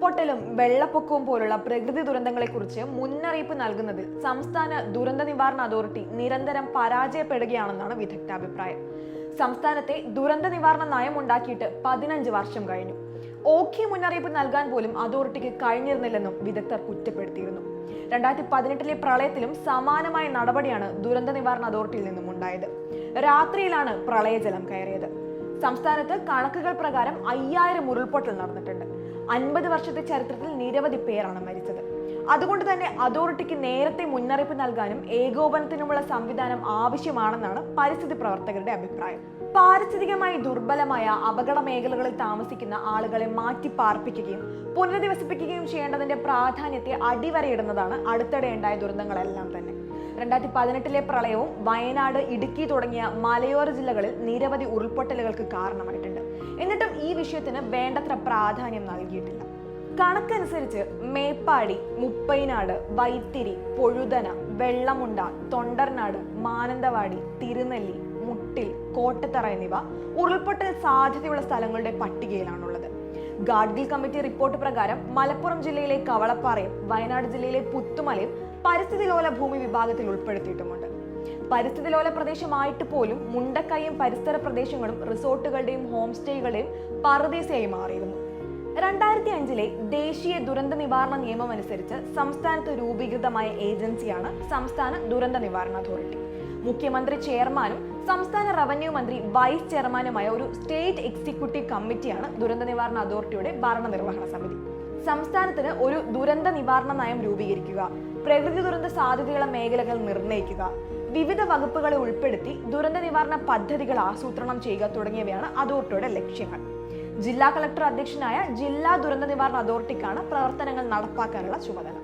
ഉരുൾപൊട്ടലും വെള്ളപ്പൊക്കവും പോലുള്ള പ്രകൃതി ദുരന്തങ്ങളെക്കുറിച്ച് മുന്നറിയിപ്പ് നൽകുന്നതിൽ സംസ്ഥാന ദുരന്ത നിവാരണ അതോറിറ്റി നിരന്തരം പരാജയപ്പെടുകയാണെന്നാണ് വിദഗ്ധാഭിപ്രായം. സംസ്ഥാനത്തെ ദുരന്ത നിവാരണ നയം ഉണ്ടാക്കിയിട്ട് പതിനഞ്ച് വർഷം കഴിഞ്ഞു. ഓഖി മുന്നറിയിപ്പ് നൽകാൻ പോലും അതോറിറ്റിക്ക് കഴിഞ്ഞിരുന്നില്ലെന്നും വിദഗ്ധർ കുറ്റപ്പെടുത്തിയിരുന്നു. രണ്ടായിരത്തി പതിനെട്ടിലെ പ്രളയത്തിലും സമാനമായ നടപടിയാണ് ദുരന്ത നിവാരണ അതോറിറ്റിയിൽ നിന്നും ഉണ്ടായത്. രാത്രിയിലാണ് പ്രളയജലം കയറിയത്. സംസ്ഥാനത്ത് കണക്കുകൾ പ്രകാരം അയ്യായിരം ഉരുൾപൊട്ടൽ നടന്നിട്ടുണ്ട്. അൻപത് വർഷത്തെ ചരിത്രത്തിൽ നിരവധി പേരാണ് മരിച്ചത്. അതുകൊണ്ട് തന്നെ അതോറിറ്റിക്ക് നേരത്തെ മുന്നറിയിപ്പ് നൽകാനും ഏകോപനത്തിനുമുള്ള സംവിധാനം ആവശ്യമാണെന്നാണ് പരിസ്ഥിതി പ്രവർത്തകരുടെ അഭിപ്രായം. പാരിസ്ഥിതികമായി ദുർബലമായ അപകട മേഖലകളിൽ താമസിക്കുന്ന ആളുകളെ മാറ്റി പാർപ്പിക്കുകയും പുനരധിവസിപ്പിക്കുകയും ചെയ്യേണ്ടതിന്റെ പ്രാധാന്യത്തെ അടിവരയിടുന്നതാണ് അടുത്തിടെ ഉണ്ടായ ദുരന്തങ്ങളെല്ലാം തന്നെ. രണ്ടായിരത്തി പതിനെട്ടിലെ പ്രളയവും വയനാട് ഇടുക്കി തുടങ്ങിയ മലയോര ജില്ലകളിൽ നിരവധി ഉരുൾപൊട്ടലുകൾക്ക് കാരണമായിട്ടുണ്ട്. എന്നിട്ടും ഈ വിഷയത്തിന് വേണ്ടത്ര പ്രാധാന്യം നൽകിയിട്ടില്ല. കണക്കനുസരിച്ച് മേപ്പാടി മുപ്പൈനാട് വൈത്തിരി പൊഴുതന വെള്ളമുണ്ട തൊണ്ടർനാട് മാനന്തവാടി തിരുനെല്ലി മുട്ടിൽ കോട്ടത്തറ എന്നിവ ഉരുൾപൊട്ടൽ സാധ്യതയുള്ള സ്ഥലങ്ങളുടെ പട്ടികയിലാണുള്ളത്. ഗാഡ്ഗിൽ കമ്മിറ്റി റിപ്പോർട്ട് പ്രകാരം മലപ്പുറം ജില്ലയിലെ കവളപ്പാറയും വയനാട് ജില്ലയിലെ പുത്തുമലയും പരിസ്ഥിതി ലോല ഭൂമി വിഭാഗത്തിൽ ഉൾപ്പെടുത്തിയിട്ടുമുണ്ട്. പരിസ്ഥിതി ലോല പ്രദേശമായിട്ട് പോലും മുണ്ടക്കൈയും പരിസര പ്രദേശങ്ങളും റിസോർട്ടുകളുടെയും ഹോം സ്റ്റേകളുടെയും പറുദീസയായി മാറിയിരുന്നു. രണ്ടായിരത്തി അഞ്ചിലെ ദേശീയ ദുരന്ത നിവാരണ നിയമം അനുസരിച്ച് സംസ്ഥാനത്ത് രൂപീകൃതമായ ഏജൻസിയാണ് സംസ്ഥാന ദുരന്ത നിവാരണ അതോറിറ്റി. മുഖ്യമന്ത്രി ചെയർമാനും സംസ്ഥാന റവന്യൂ മന്ത്രി വൈസ് ചെയർമാനുമായ ഒരു സ്റ്റേറ്റ് എക്സിക്യൂട്ടീവ് കമ്മിറ്റിയാണ് ദുരന്ത നിവാരണ അതോറിറ്റിയുടെ ഭരണനിർവഹണ സമിതി. സംസ്ഥാനത്തിന് ഒരു ദുരന്ത നിവാരണ നയം രൂപീകരിക്കുക പ്രകൃതി ദുരന്ത സാധ്യതയുള്ള മേഖലകൾ നിർണയിക്കുക വിവിധ വകുപ്പുകളെ ഉൾപ്പെടുത്തി ദുരന്ത നിവാരണ പദ്ധതികൾ ആസൂത്രണം ചെയ്യുക തുടങ്ങിയവയാണ് അതോറിറ്റിയുടെ ലക്ഷ്യങ്ങൾ. ജില്ലാ കളക്ടർ അധ്യക്ഷനായ ജില്ലാ ദുരന്ത നിവാരണ അതോറിറ്റിക്കാണ് പ്രവർത്തനങ്ങൾ നടപ്പാക്കാനുള്ള ചുമതല.